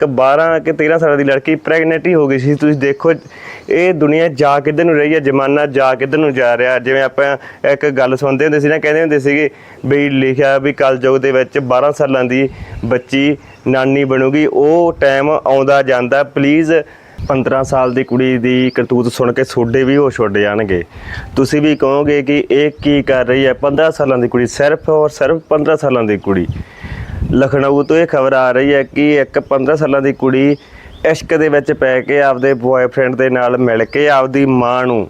ਇੱਕ 12 ਕਿ 13 ਸਾਲ ਦੀ ਲੜਕੀ ਪ੍ਰੈਗਨੈਂਟ ਹੀ ਹੋ ਗਈ ਸੀ। ਤੁਸੀਂ ਦੇਖੋ, ਇਹ ਦੁਨੀਆ ਜਾ ਕਿੱਧਰ ਨੂੰ ਰਹੀ ਹੈ? ਜ਼ਮਾਨਾ ਜਾ ਕਿੱਧਰ ਨੂੰ ਜਾ ਰਿਹਾ? ਜਿਵੇਂ ਆਪਾਂ ਇੱਕ ਗੱਲ ਸੁਣਦੇ ਹੁੰਦੇ ਸੀ ਨਾ, ਕਹਿੰਦੇ ਹੁੰਦੇ ਸੀਗੇ ਵੀ ਲਿਖਿਆ ਵੀ ਕਲਯੁਗ ਦੇ ਵਿੱਚ 12 ਸਾਲਾਂ ਦੀ ਬੱਚੀ ਨਾਨੀ ਬਣੂਗੀ, ਉਹ ਟਾਈਮ ਆਉਂਦਾ ਜਾਂਦਾ ਪਲੀਜ਼ 15 ਸਾਲ ਦੀ ਕੁੜੀ ਦੀ ਕਰਤੂਤ ਸੁਣ ਕੇ ਤੁਹਾਡੇ ਵੀ ਹੋਸ਼ ਉੱਡ ਜਾਣਗੇ। ਤੁਸੀਂ ਵੀ ਕਹੋਗੇ ਕਿ ਇਹ ਕੀ ਕਰ ਰਹੀ ਹੈ? 15 ਸਾਲਾਂ ਦੀ ਕੁੜੀ, ਸਿਰਫ ਔਰ ਸਿਰਫ 15 ਸਾਲਾਂ ਦੀ ਕੁੜੀ। ਲਖਨਊ ਤੋਂ ਇਹ ਖਬਰ ਆ ਰਹੀ ਹੈ ਕਿ ਇੱਕ 15 ਸਾਲਾਂ ਦੀ ਕੁੜੀ ਇਸ਼ਕ ਦੇ ਵਿੱਚ ਪੈ ਕੇ ਆਪਦੇ ਬॉयਫ੍ਰੈਂਡ ਦੇ ਨਾਲ ਮਿਲ ਕੇ ਆਪਦੀ ਮਾਂ ਨੂੰ,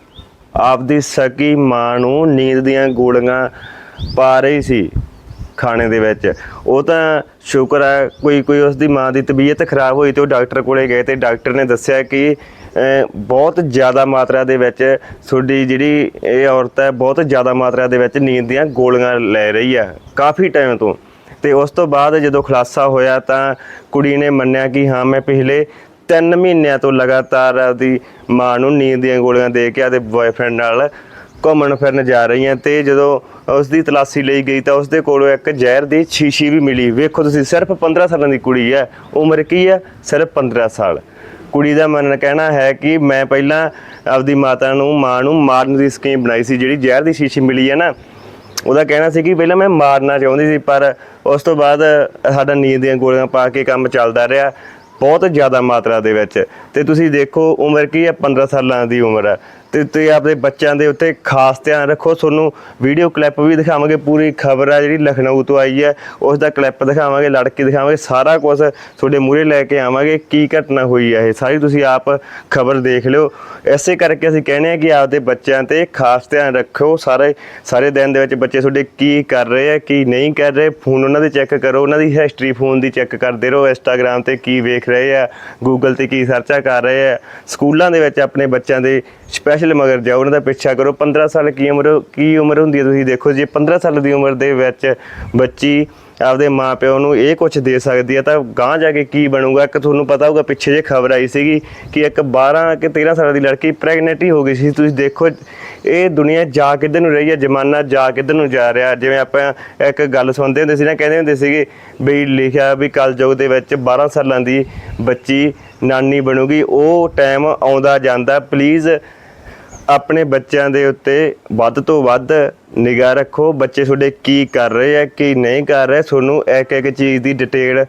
ਆਪਦੀ ਸਕੀ ਮਾਂ ਨੂੰ ਨੀਂਦ ਦੀਆਂ ਗੋਲੀਆਂ ਪਾ ਰਹੀ ਸੀ ਖਾਣੇ ਦੇ ਵਿੱਚ। ਉਹ ਤਾਂ ਸ਼ੁਕਰ ਹੈ ਕੋਈ ਕੋਈ ਉਸ ਦੀ ਮਾਂ ਦੀ ਤਬੀਅਤ ਖਰਾਬ ਹੋਈ ਤੇ ਉਹ ਡਾਕਟਰ ਕੋਲੇ ਗਏ ਤੇ ਡਾਕਟਰ ਨੇ ਦੱਸਿਆ ਕਿ ਬਹੁਤ ਜ਼ਿਆਦਾ ਮਾਤਰਾ ਦੇ ਵਿੱਚ ਤੁਹਾਡੀ ਜਿਹੜੀ ਇਹ ਔਰਤ ਹੈ ਬਹੁਤ ਜ਼ਿਆਦਾ ਮਾਤਰਾ ਦੇ ਵਿੱਚ ਨੀਂਦ ਦੀਆਂ ਗੋਲੀਆਂ ਲੈ ਰਹੀ ਹੈ। ਕਾਫੀ ਟਾਈਮ ਤੋਂ ਤੇ ਉਸ ਤੋਂ ਬਾਅਦ ਜਦੋਂ ਖੁਲਾਸਾ ਹੋਇਆ ਤਾਂ ਕੁੜੀ ਨੇ ਮੰਨਿਆ ਕਿ ਹਾਂ, ਮੈਂ ਪਿਛਲੇ 3 ਮਹੀਨਿਆਂ ਤੋਂ ਲਗਾਤਾਰ ਆਪਦੀ ਮਾਂ ਨੂੰ ਨੀਂਦ ਦੀਆਂ ਗੋਲੀਆਂ ਦੇ ਕੇ ਆਪਦੇ ਬॉयਫ੍ਰੈਂਡ ਨਾਲ ਘੁੰਮਣ ਫਿਰਨ ਜਾ ਰਹੀਆਂ ਤੇ ਜਦੋਂ ਉਸ ਦੀ ਤਲਾਸ਼ੀ ਲਈ ਗਈ ਤਾਂ ਉਸ ਦੇ ਕੋਲੋਂ ਇੱਕ ਜ਼ਹਿਰ ਦੀ ਸ਼ੀਸ਼ੀ ਵੀ ਮਿਲੀ। ਵੇਖੋ ਤੁਸੀਂ, ਸਿਰਫ 15 ਸਾਲਾਂ ਦੀ ਕੁੜੀ ਹੈ। ਉਮਰ ਕੀ ਹੈ? ਸਿਰਫ 15 ਸਾਲ। ਕੁੜੀ ਦਾ ਮੰਨਣਾ ਕਹਿਣਾ ਹੈ ਕਿ ਮੈਂ ਪਹਿਲਾਂ ਆਪਦੀ ਮਾਤਾ ਨੂੰ, ਮਾਂ ਨੂੰ ਮਾਰਨ ਦੀ ਸਕੀਮ ਬਣਾਈ ਸੀ, ਜਿਹੜੀ ਜ਼ਹਿਰ ਦੀ ਸ਼ੀਸ਼ੀ ਮਿਲੀ ਹੈ ਨਾ। ਉਹਦਾ ਕਹਿਣਾ ਸੀ ਕਿ ਪਹਿਲਾਂ ਮੈਂ ਮਾਰਨਾ ਚਾਹੁੰਦੀ ਸੀ, ਪਰ ਉਸ ਤੋਂ ਬਾਅਦ ਸਾਡਾ ਨੀਂਦ ਦੀਆਂ ਗੋਲੀਆਂ ਪਾ ਕੇ ਕੰਮ ਚੱਲਦਾ ਰਿਹਾ, ਬਹੁਤ ਜ਼ਿਆਦਾ ਮਾਤਰਾ ਦੇ ਵਿੱਚ। ਤੇ ਤੁਸੀਂ ਦੇਖੋ, ਉਮਰ ਕੀ ਹੈ? 15 ਸਾਲਾਂ ਦੀ ਉਮਰ ਹੈ। ਤੇ ਤੁਸੀਂ ਆਪਣੇ ਬੱਚਿਆਂ ਦੇ ਉੱਤੇ ਖਾਸ ਧਿਆਨ ਰੱਖੋ। ਤੁਹਾਨੂੰ ਵੀਡੀਓ ਕਲਿੱਪ ਵੀ ਦਿਖਾਵਾਂਗੇ, ਪੂਰੀ ਖਬਰ ਆ ਜਿਹੜੀ ਲਖਨਊ ਤੋਂ ਆਈ ਹੈ। ਉਸ ਦਾ ਕਲਿੱਪ ਦਿਖਾਵਾਂਗੇ, ਲੜਕੀ ਦਿਖਾਵਾਂਗੇ, ਸਾਰਾ ਕੁਝ ਤੁਹਾਡੇ ਮੂਹਰੇ ਲੈ ਕੇ ਆਵਾਂਗੇ, ਕੀ ਘਟਨਾ ਹੋਈ ਹੈ ਇਹ। ਸਾਰੀ ਤੁਸੀਂ ਆਪ ਖਬਰ ਦੇਖ ਲਿਓ। ਐਸੇ ਕਰਕੇ ਅਸੀਂ ਕਹਿੰਦੇ ਆ ਕਿ ਆਪਦੇ ਬੱਚਿਆਂ ਤੇ ਖਾਸ ਧਿਆਨ ਰੱਖੋ। ਸਾਰੇ ਸਾਰੇ ਦਿਨ ਦੇ ਵਿੱਚ ਬੱਚੇ ਤੁਹਾਡੇ ਕੀ ਕਰ ਰਹੇ ਆ ਕੀ ਨਹੀਂ ਕਰ ਰਹੇ। ਫੋਨ ਉਹਨਾਂ ਦੇ ਚੈੱਕ ਕਰੋ, ਉਹਨਾਂ ਦੀ ਹਿਸਟਰੀ ਫੋਨ ਦੀ ਚੈੱਕ ਕਰਦੇ ਰਹੋ। ਇੰਸਟਾਗ੍ਰam ਤੇ ਕੀ ਵੇਖ ਰਹੇ ਆ ਗੂਗਲ ਤੇ ਕੀ ਸਰਚਾ ਕਰ ਰਹੇ ਆ ਸਕੂਲਾਂ ਦੇ ਵਿੱਚ ਆਪਣੇ ਬੱਚਿਆਂ ਦੇ ਸਪੈਸ਼ਲ ਮਗਰ ਜਾਓ, ਉਹਨਾਂ ਦਾ ਪਿੱਛਾ ਕਰੋ। 15 ਸਾਲ ਕੀ ਉਮਰ ਕੀ ਉਮਰ ਹੁੰਦੀ ਹੈ ਤੁਸੀਂ ਦੇਖੋ ਜੇ 15 ਸਾਲ ਦੀ ਉਮਰ ਦੇ ਵਿੱਚ ਬੱਚੀ ਆਪਦੇ ਮਾਪਿਓ ਨੂੰ ਇਹ ਕੁਝ ਦੇ ਸਕਦੀ ਹੈ, ਤਾਂ ਗਾਂਹ ਜਾ ਕੇ ਕੀ ਬਣੂਗਾ? ਇੱਕ ਤੁਹਾਨੂੰ ਪਤਾ ਹੋਊਗਾ, ਪਿੱਛੇ ਜੇ ਖਬਰ ਆਈ ਸੀਗੀ ਕਿ ਇੱਕ 12 ਕਿ 13 ਸਾਲ ਦੀ ਲੜਕੀ ਪ੍ਰੈਗਨੈਂਟ ਹੀ ਹੋ ਗਈ ਸੀ। ਤੁਸੀਂ ਦੇਖੋ, ਇਹ ਦੁਨੀਆ ਜਾ ਕਿੱਧਰ ਨੂੰ ਰਹੀ ਹੈ? ਜ਼ਮਾਨਾ ਜਾ ਕਿੱਧਰ ਨੂੰ ਜਾ ਰਿਹਾ? ਜਿਵੇਂ ਆਪਾਂ ਇੱਕ ਗੱਲ ਸੁਣਦੇ ਹੁੰਦੇ ਸੀ ਨਾ, ਕਹਿੰਦੇ ਹੁੰਦੇ ਸੀਗੇ ਵੀ ਲਿਖਿਆ ਵੀ ਕਲਯੁਗ ਦੇ ਵਿੱਚ 12 ਸਾਲਾਂ ਦੀ ਬੱਚੀ ਨਾਨੀ ਬਣੂਗੀ, ਉਹ ਟਾਈਮ ਆਉਂਦਾ ਜਾਂਦਾ ਪਲੀਜ਼ ਆਪਣੇ ਬੱਚਿਆਂ ਦੇ ਉੱਤੇ ਵੱਧ ਤੋਂ ਵੱਧ ਨਿਗਾਹ ਰੱਖੋ। ਬੱਚੇ ਤੁਹਾਡੇ ਕੀ ਕਰ ਰਹੇ ਆ, ਕੀ ਨਹੀਂ ਕਰ ਰਹੇ? ਤੁਹਾਨੂੰ ਇੱਕ ਇੱਕ ਚੀਜ਼ ਦੀ ਡਿਟੇਲ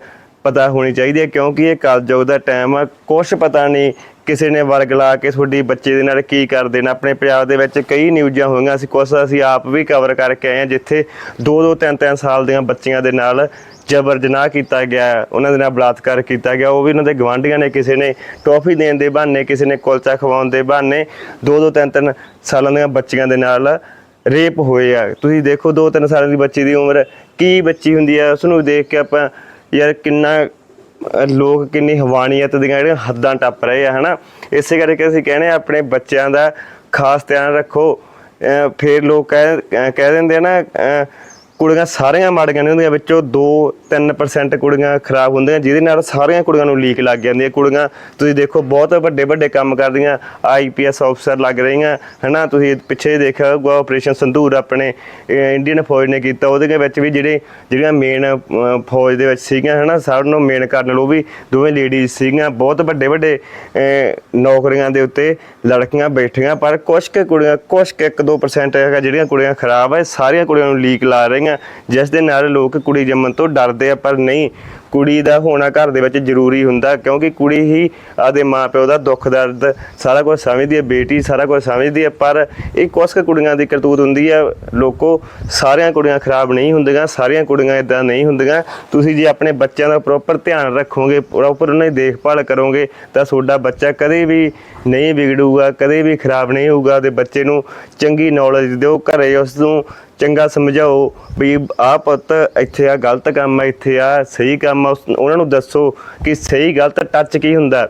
ਪਤਾ ਹੋਣੀ ਚਾਹੀਦੀ ਹੈ, ਕਿਉਂਕਿ ਇਹ ਕਲਯੁਗ ਦਾ ਟਾਈਮ ਆ। ਕੁਝ ਪਤਾ ਨਹੀਂ ਕਿਸੇ ਨੇ ਵਰਗ ਲਾ ਕੇ ਤੁਹਾਡੀ ਬੱਚੇ ਦੇ ਨਾਲ ਕੀ ਕਰ ਦੇਣਾ। ਆਪਣੇ ਪੰਜਾਬ ਦੇ ਵਿੱਚ ਕਈ ਨਿਊਜ਼ਾਂ ਹੋਈਆਂ ਸੀ ਕੁਝ ਅਸੀਂ ਆਪ ਵੀ ਕਵਰ ਕਰਕੇ ਆਏ ਹਾਂ, ਜਿੱਥੇ 2-2 3-3 ਸਾਲ ਦੀਆਂ ਬੱਚੀਆਂ ਦੇ ਨਾਲ ਜਬਰ ਜਨਾਹ ਕੀਤਾ ਗਿਆ ਉਹਨਾਂ ਦੇ ਨਾਲ ਬਲਾਤਕਾਰ ਕੀਤਾ ਗਿਆ। ਉਹ ਵੀ ਉਹਨਾਂ ਦੇ ਗਵਾਂਢੀਆਂ ਨੇ ਕਿਸੇ ਨੇ ਟੌਫੀ ਦੇਣ ਦੇ ਬਹਾਨੇ, ਕਿਸੇ ਨੇ ਕੁਲਚਾ ਖਵਾਉਣ ਦੇ ਬਹਾਨੇ ਦੋ ਦੋ ਤਿੰਨ ਤਿੰਨ ਸਾਲਾਂ ਦੀਆਂ ਬੱਚੀਆਂ ਦੇ ਨਾਲ ਰੇਪ ਹੋਏ ਆ। ਤੁਸੀਂ ਦੇਖੋ ਦੋ ਤਿੰਨ ਸਾਲਾਂ ਦੀ ਬੱਚੀ ਦੀ ਉਮਰ ਕੀ ਬੱਚੀ ਹੁੰਦੀ ਆ ਉਸ ਨੂੰ ਦੇਖ ਕੇ ਆਪਾਂ ਯਾਰ ਕਿੰਨਾ ਲੋਕ ਕਿੰਨੀ ਹਵਾਨੀਅਤ ਦੀਆਂ ਜਿਹੜੀਆਂ ਹੱਦਾਂ ਟੱਪ ਰਹੇ ਆ, ਹਨਾ? ਇਸੇ ਕਰਕੇ ਅਸੀਂ ਕਹਿੰਦੇ ਆ ਆਪਣੇ ਬੱਚਿਆਂ ਦਾ ਖਾਸ ਧਿਆਨ ਰੱਖੋ। ਅਹ, ਫਿਰ ਲੋਕ ਕਹਿ ਅਹ ਕਹਿ ਦਿੰਦੇ ਆ ਨਾ, ਅਹ ਕੁੜੀਆਂ ਸਾਰੀਆਂ ਮਾੜੀਆਂ ਨਹੀਂ ਹੁੰਦੀਆਂ, ਵਿੱਚੋਂ 2-3% ਕੁੜੀਆਂ ਖਰਾਬ ਹੁੰਦੀਆਂ, ਜਿਹਦੇ ਨਾਲ ਸਾਰੀਆਂ ਕੁੜੀਆਂ ਨੂੰ ਲੀਕ ਲੱਗ ਜਾਂਦੀ ਹੈ। ਕੁੜੀਆਂ, ਤੁਸੀਂ ਦੇਖੋ, ਬਹੁਤ ਵੱਡੇ ਵੱਡੇ ਕੰਮ ਕਰਦੀਆਂ ਆਈਪੀਐਸ ਅਫਸਰ ਲੱਗ ਰਹੀਆਂ, ਹਨਾ? ਤੁਸੀਂ ਪਿੱਛੇ ਦੇਖਿਆ ਹੋਊਗਾ ਆਪਰੇਸ਼ਨ ਸੰਧੂਰ ਆਪਣੇ ਇੰਡੀਅਨ ਫੌਜ ਨੇ ਕੀਤਾ, ਉਹਦੇ ਵਿੱਚ ਵੀ ਜਿਹੜੇ, ਜਿਹੜੀਆਂ ਮੇਨ ਫੌਜ ਦੇ ਵਿੱਚ ਸੀਗੀਆਂ, ਹਨਾ? ਸਭ ਨੂੰ ਮੇਨ ਕਰਨਲ ਉਹ ਵੀ ਦੋਵੇਂ ਲੇਡੀਜ਼ ਸੀਗੀਆਂ। ਬਹੁਤ ਵੱਡੇ ਵੱਡੇ ਨੌਕਰੀਆਂ ਦੇ ਉੱਤੇ ਲੜਕੀਆਂ ਬੈਠੀਆਂ, ਪਰ ਕੁਝ ਕੁ ਕੁੜੀਆਂ ਕੁਝ ਕੁ 1-2% ਹੈਗਾ ਜਿਹੜੀਆਂ ਕੁੜੀਆਂ ਖਰਾਬ ਹੈ ਸਾਰੀਆਂ ਕੁੜੀਆਂ ਨੂੰ ਲੀਕ ਲਾ ਰਹੀਆਂ। ਜਿਸ ਦੇ ਨਾਲ ਲੋਕ ਕੁੜੀ ਜੰਮਣ ਤੋਂ ਡਰਦੇ ਆ, ਪਰ ਨਹੀਂ, ਕੁੜੀ ਦਾ ਹੋਣਾ ਘਰ ਦੇ ਵਿੱਚ ਜ਼ਰੂਰੀ ਹੁੰਦਾ, ਕਿਉਂਕਿ ਕੁੜੀ ਹੀ ਆਦੇ ਮਾਪਿਓ ਦਾ ਦੁੱਖ, ਦਰਦ, ਸਾਰਾ ਕੁਝ ਸਮਝਦੀ ਹੈ, ਬੇਟੀ ਸਾਰਾ ਕੁਝ ਸਮਝਦੀ ਹੈ, ਪਰ ਇਹ ਕੁਛ ਕੁੜੀਆਂ ਦੀ ਕਰਤੂਤ ਹੁੰਦੀ ਹੈ, ਲੋਕੋ, ਸਾਰੀਆਂ ਕੁੜੀਆਂ ਖਰਾਬ ਨਹੀਂ ਹੁੰਦੀਆਂ, ਸਾਰੀਆਂ ਕੁੜੀਆਂ ਇਦਾਂ ਨਹੀਂ ਹੁੰਦੀਆਂ, ਤੁਸੀਂ ਜੇ ਆਪਣੇ ਬੱਚਿਆਂ ਦਾ ਪ੍ਰੋਪਰ ਧਿਆਨ ਰੱਖੋਗੇ, ਪ੍ਰੋਪਰ ਉਹਨਾਂ ਦੀ ਦੇਖਭਾਲ ਕਰੋਗੇ, ਤਾਂ ਤੁਹਾਡਾ ਬੱਚਾ ਕਦੇ ਵੀ ਨਹੀਂ ਵਿਗੜੂਗਾ, ਕਦੇ ਵੀ ਖਰਾਬ ਨਹੀਂ ਹੋਊਗਾ ਤੇ ਬੱਚੇ ਨੂੰ ਚੰਗੀ ਨੌਲੇਜ ਦਿਓ, ਘਰੇ ਉਸ ਨੂੰ ਚੰਗਾ ਸਮਝਾਓ ਵੀ ਆਹ ਪੁੱਤ ਇੱਥੇ ਆ, ਗਲਤ ਕੰਮ ਆ, ਇੱਥੇ ਆ, ਸਹੀ ਕੰਮ ਆ, ਉਸ- ਉਹਨਾਂ ਨੂੰ ਦੱਸੋ ਕਿ ਸਹੀ, ਗਲਤ ਟੱਚ ਕੀ ਹੁੰਦਾ।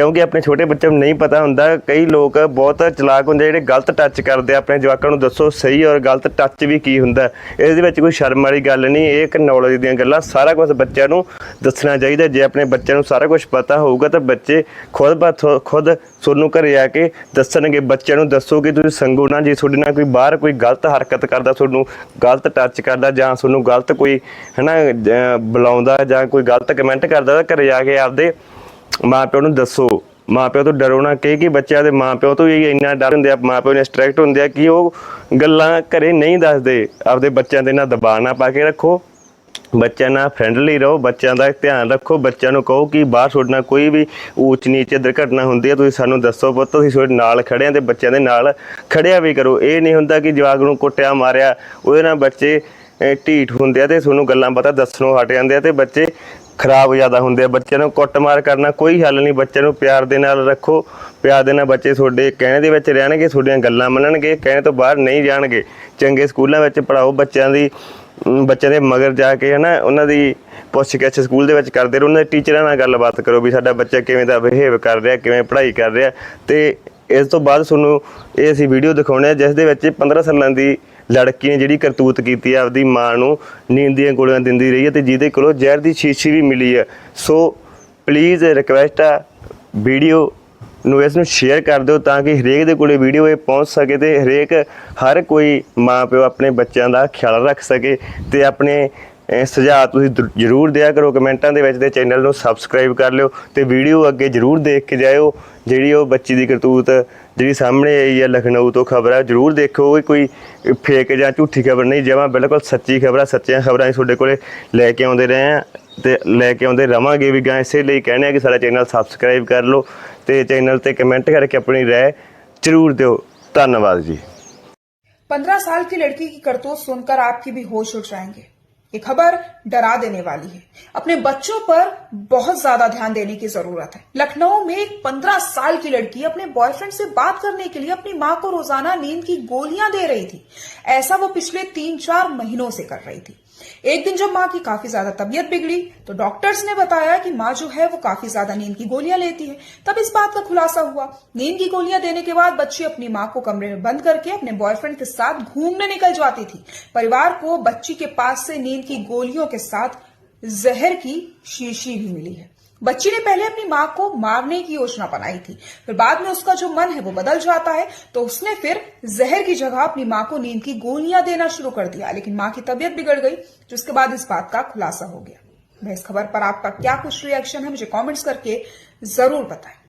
ਕਿਉਂਕਿ ਆਪਣੇ ਛੋਟੇ ਬੱਚਿਆਂ ਨੂੰ ਨਹੀਂ ਪਤਾ ਹੁੰਦਾ, ਕਈ ਲੋਕ ਬਹੁਤ ਚਲਾਕ ਹੁੰਦੇ ਜਿਹੜੇ ਗਲਤ ਟੱਚ ਕਰਦੇ ਆ, ਆਪਣੇ ਜਵਾਕਾਂ ਨੂੰ ਦੱਸੋ ਸਹੀ ਔਰ ਗਲਤ ਟੱਚ ਵੀ ਕੀ ਹੁੰਦਾ। ਇਹਦੇ ਵਿੱਚ ਕੋਈ ਸ਼ਰਮ ਵਾਲੀ ਗੱਲ ਨਹੀਂ, ਇਹ ਇੱਕ ਨੌਲੇਜ ਦੀਆਂ ਗੱਲਾਂ, ਸਾਰਾ ਕੁਝ ਬੱਚਿਆਂ ਨੂੰ ਦੱਸਣਾ ਚਾਹੀਦਾ। ਜੇ ਆਪਣੇ ਬੱਚਿਆਂ ਨੂੰ ਸਾਰਾ ਕੁਝ ਪਤਾ ਹੋਊਗਾ, ਤਾਂ ਬੱਚੇ ਖੁਦ ਬ ਥੋ- ਖੁਦ ਤੁਹਾਨੂੰ ਘਰੇ ਆ ਕੇ ਦੱਸਣਗੇ। ਬੱਚਿਆਂ ਨੂੰ ਦੱਸੋ ਕਿ ਤੁਸੀਂ ਸੰਗੋ ਨਾ ਜੇ, ਤੁਹਾਡੇ ਨਾਲ ਕੋਈ ਬਾਹਰ ਕੋਈ ਗਲਤ ਹਰਕਤ ਕਰਦਾ, ਤੁਹਾਨੂੰ ਗਲਤ ਟੱਚ ਕਰਦਾ, ਜਾਂ ਤੁਹਾਨੂੰ ਗਲਤ ਕੋਈ, ਹਨਾ, ਜ- ਬੁਲਾਉਂਦਾ ਜਾਂ ਕੋਈ ਗਲਤ ਕਮੈਂਟ ਕਰਦਾ, ਤਾਂ ਘਰੇ ਜਾ ਕੇ ਆਪਦੇ ਮਾਪਿਆਂ ਨੂੰ ਦੱਸੋ। ਮਾਪਿਆਂ ਤੋਂ ਡਰੋ ਨਾ ਕਿ ਕਿ ਬੱਚਿਆਂ ਦੇ ਮਾਪਿਆਂ ਤੋਂ ਵੀ ਇੰਨਾ ਡਰ ਹੁੰਦੇ ਆ ਮਾਪਿਆਂ ਨੇ ਸਟ੍ਰਿਕਟ ਹੁੰਦੇ ਆ ਕਿ ਉਹ ਗੱਲਾਂ ਘਰੇ ਨਹੀਂ ਦੱਸਦੇ। ਆਪਦੇ ਬੱਚਿਆਂ ਦੇ ਨਾਲ ਦਬਾਅ ਨਾ ਪਾ ਕੇ ਰੱਖੋ। ਬੱਚਿਆਂ ਨਾਲ ਫਰੈਂਡਲੀ ਰਹੋ, ਬੱਚਿਆਂ ਦਾ ਧਿਆਨ ਰੱਖੋ। ਬੱਚਿਆਂ ਨੂੰ ਕਹੋ ਕਿ ਬਾਹਰ ਤੁਹਾਡੇ ਕੋਈ ਵੀ ਉੱਚ ਨੀਚ ਦੁਰਘਟਨਾ ਹੁੰਦੀ ਹੈ ਤੁਸੀਂ ਸਾਨੂੰ ਦੱਸੋ ਪੁੱਤ ਅਸੀਂ ਤੁਹਾਡੇ ਨਾਲ ਖੜੇ ਹਾਂ ਤੇ ਬੱਚਿਆਂ ਦੇ ਨਾਲ ਖੜਿਆ ਵੀ ਕਰੋ। ਇਹ ਨਹੀਂ ਹੁੰਦਾ ਕਿ ਜਵਾਕ ਨੂੰ ਕੁੱਟਿਆ, ਮਾਰਿਆ, ਉਹਦੇ ਨਾਲ ਬੱਚੇ ਢੀਠ ਹੁੰਦੇ ਆ ਤੇ ਤੁਹਾਨੂੰ ਗੱਲਾਂ ਪਤਾ ਦੱਸਣੋਂ ਹਟ ਜਾਂਦੇ ਆ ਤੇ ਬੱਚੇ ਖਰਾਬ ਜ਼ਿਆਦਾ ਹੁੰਦੇ ਆ। ਬੱਚਿਆਂ ਨੂੰ ਕੁੱਟਮਾਰ ਕਰਨਾ ਕੋਈ ਹੱਲ ਨਹੀਂ। ਬੱਚਿਆਂ ਨੂੰ ਪਿਆਰ ਦੇ ਨਾਲ ਰੱਖੋ। ਪਿਆਰ ਦੇ ਨਾਲ ਬੱਚੇ ਤੁਹਾਡੇ ਕਹਿਣੇ ਦੇ ਵਿੱਚ ਰਹਿਣਗੇ, ਤੁਹਾਡੀਆਂ ਗੱਲਾਂ ਮੰਨਣਗੇ, ਕਹਿਣੇ ਤੋਂ ਬਾਹਰ ਨਹੀਂ ਜਾਣਗੇ। ਚੰਗੇ ਸਕੂਲਾਂ ਵਿੱਚ ਪੜਾਓ ਬੱਚਿਆਂ ਦੀ ਬੱਚਿਆਂ ਦੇ ਮਗਰ ਜਾ ਕੇ ਹਨਾ, ਉਹਨਾਂ ਦੀ ਪੁੱਛਗਿੱਛ ਸਕੂਲ ਦੇ ਵਿੱਚ ਕਰਦੇ ਰਹੋ। ਉਹਨਾਂ ਦੇ ਟੀਚਰਾਂ ਨਾਲ ਗੱਲਬਾਤ ਕਰੋ ਵੀ ਸਾਡਾ ਬੱਚਾ ਕਿਵੇਂ ਦਾ ਬਿਹੇਵ ਕਰ ਰਿਹਾ, ਕਿਵੇਂ ਪੜ੍ਹਾਈ ਕਰ ਰਿਹਾ। ਤੇ ਇਸ ਤੋਂ ਬਾਅਦ ਤੁਹਾਨੂੰ ਇਹ ਅਸੀਂ ਵੀਡੀਓ ਦਿਖਾਉਣੇ ਆ, ਜਿਸ ਦੇ ਵਿੱਚ 15 ਸਾਲਾਂ ਦੀ ਲੜਕੀ ਨੇ ਜਿਹੜੀ ਕਰਤੂਤ ਕੀਤੀ ਆ, ਆਪਦੀ ਮਾਂ ਨੂੰ ਨੀਂਦ ਦੀਆਂ ਗੋਲੀਆਂ ਦਿੰਦੀ ਰਹੀ ਹੈ ਤੇ ਜਿਹਦੇ ਕੋਲੋਂ ਜ਼ਹਿਰ ਦੀ ਸ਼ੀਸ਼ੀ ਵੀ ਮਿਲੀ ਹੈ। ਸੋ ਪਲੀਜ਼ ਰਿਕਵੈਸਟ ਆ ਵੀਡੀਓ ਨੂੰ ਇਸ ਨੂੰ ਸ਼ੇਅਰ ਕਰ ਦਿਓ ਤਾਂ ਕਿ ਹਰੇਕ ਦੇ ਕੋਲੇ ਵੀਡੀਓ ਇਹ ਪਹੁੰਚ ਸਕੇ ਤੇ ਹਰੇਕ ਹਰ ਕੋਈ ਮਾਂ ਪਿਓ ਆਪਣੇ ਬੱਚਿਆਂ ਦਾ ਖਿਆਲ ਰੱਖ ਸਕੇ ਤੇ ਆਪਣੇ ਸੁਝਾਅ ਤੁਸੀਂ ਦਰ- ਜ਼ਰੂਰ ਦਿਆ ਕਰੋ ਕਮੈਂਟਾਂ ਦੇ ਵਿੱਚ ਤੇ ਚੈਨਲ ਨੂੰ ਸਬਸਕ੍ਰਾਈਬ ਕਰ ਲਿਓ ਤੇ ਵੀਡੀਓ ਅੱਗੇ ਜ਼ਰੂਰ ਦੇਖ ਕੇ ਜਾਇਓ ਜਿਹੜੀ ਉਹ ਬੱਚੀ ਦੀ ਕਰਤੂਤ ਜਿਹੜੀ ਸਾਹਮਣੇ ਆਈ ਹੈ ਲਖਨਊ ਤੋਂ ਖਬਰ ਹੈ ਜ਼ਰੂਰ ਦੇਖੋ ਇਹ ਕੋਈ ਫੇਕ ਜਾਂ ਝੂਠੀ ਖਬਰ ਨਹੀਂ ਜਮਾਂ ਬਿਲਕੁਲ ਸੱਚੀ ਖਬਰ ਹੈ ਸੱਚੀਆਂ ਖਬਰਾਂ ਹੀ ਤੁਹਾਡੇ ਕੋਲੇ ਲੈ ਕੇ ਆਉਂਦੇ ਰਹੇ ਆ ਤੇ ਲੈ ਕੇ ਆਉਂਦੇ ਰਵਾਂਗੇ ਵੀ ਗਾਂ ਇਸੇ ਲਈ ਕਹਿੰਦੇ ਆ ਕਿ ਸਾਡਾ ਚੈਨਲ ਸਬਸਕ੍ਰਾਈਬ ਕਰ ਲਓ ਤੇ ਚੈਨਲ ਤੇ ਕਮੈਂਟ ਕਰਕੇ ਆਪਣੀ ਰਾਏ ਜ਼ਰੂਰ ਦਿਓ ਧੰਨਵਾਦ ਜੀ पंद्रह साल की लड़की की करतूत सुनकर आपके भी होश उड़ जाएंगे ये खबर डरा देने वाली है। अपने बच्चों पर बहुत ज़्यादा ध्यान देने की ज़रूरत है। लखनऊ में एक पंद्रह साल की लड़की अपने बॉयफ्रेंड से बात करने के लिए अपनी माँ को रोज़ाना नींद की गोलियाँ दे रही थी। ऐसा वो पिछले तीन चार महीनों से कर रही थी। एक दिन जब माँ की काफ़ी ज़्यादा तबियत बिगड़ी तो डॉक्टर्स ने बताया कि माँ जो है वो काफ़ी ज़्यादा नींद की गोलियाँ लेती है। तब इस बात का खुलासा हुआ। नींद की गोलियाँ देने के बाद बच्ची अपनी माँ को कमरे में बंद करके अपने बॉयफ्रेंड के साथ घूमने निकल जाती थी। परिवार को बच्ची के पास से नींद की गोलियों के साथ जहर की शीशी भी मिली है। बच्ची ने पहले अपनी माँ को मारने की योजना बनाई थी। फिर बाद में उसका जो मन है वो बदल जाता है तो उसने फिर जहर की जगह अपनी माँ को नींद की गोलियाँ देना शुरू कर दिया, लेकिन माँ की तबीयत बिगड़ गई, जिसके बाद इस बात का खुलासा हो गया। इस खबर पर आपका क्या कुछ रिएक्शन है, मुझे कॉमेंट्स करके ज़रूर बताएँ।